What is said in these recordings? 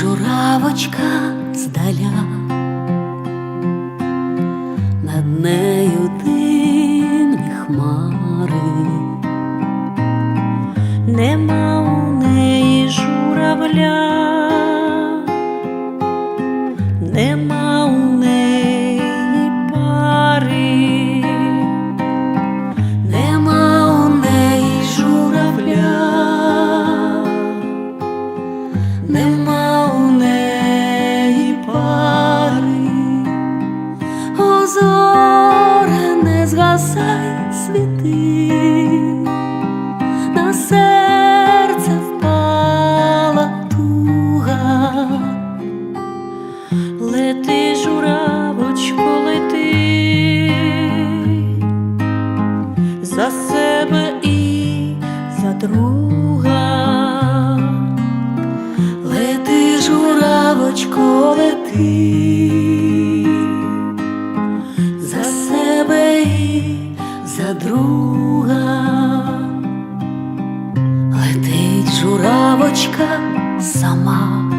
журавочка здаля, над нею димні хмари, нема у неї журавля, нема за себе і за друга. Лети, журавочко, лети за себе за друга. Летить журавочка сама,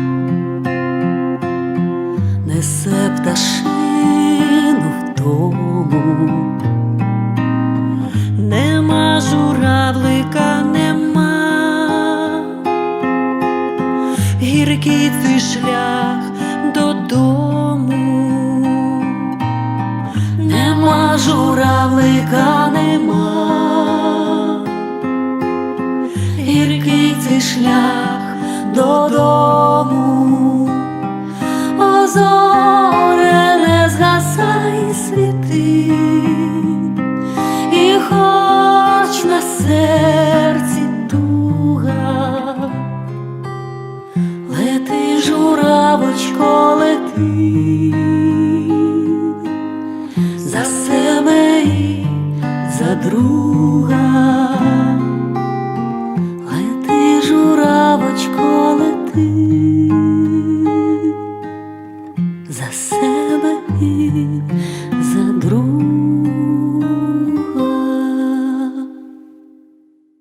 несе гіркий цей шлях додому, нема журавлика, нема, гіркий цей шлях додому, о не згасай світи, і хоч на серці журавочко, за себе і за друга.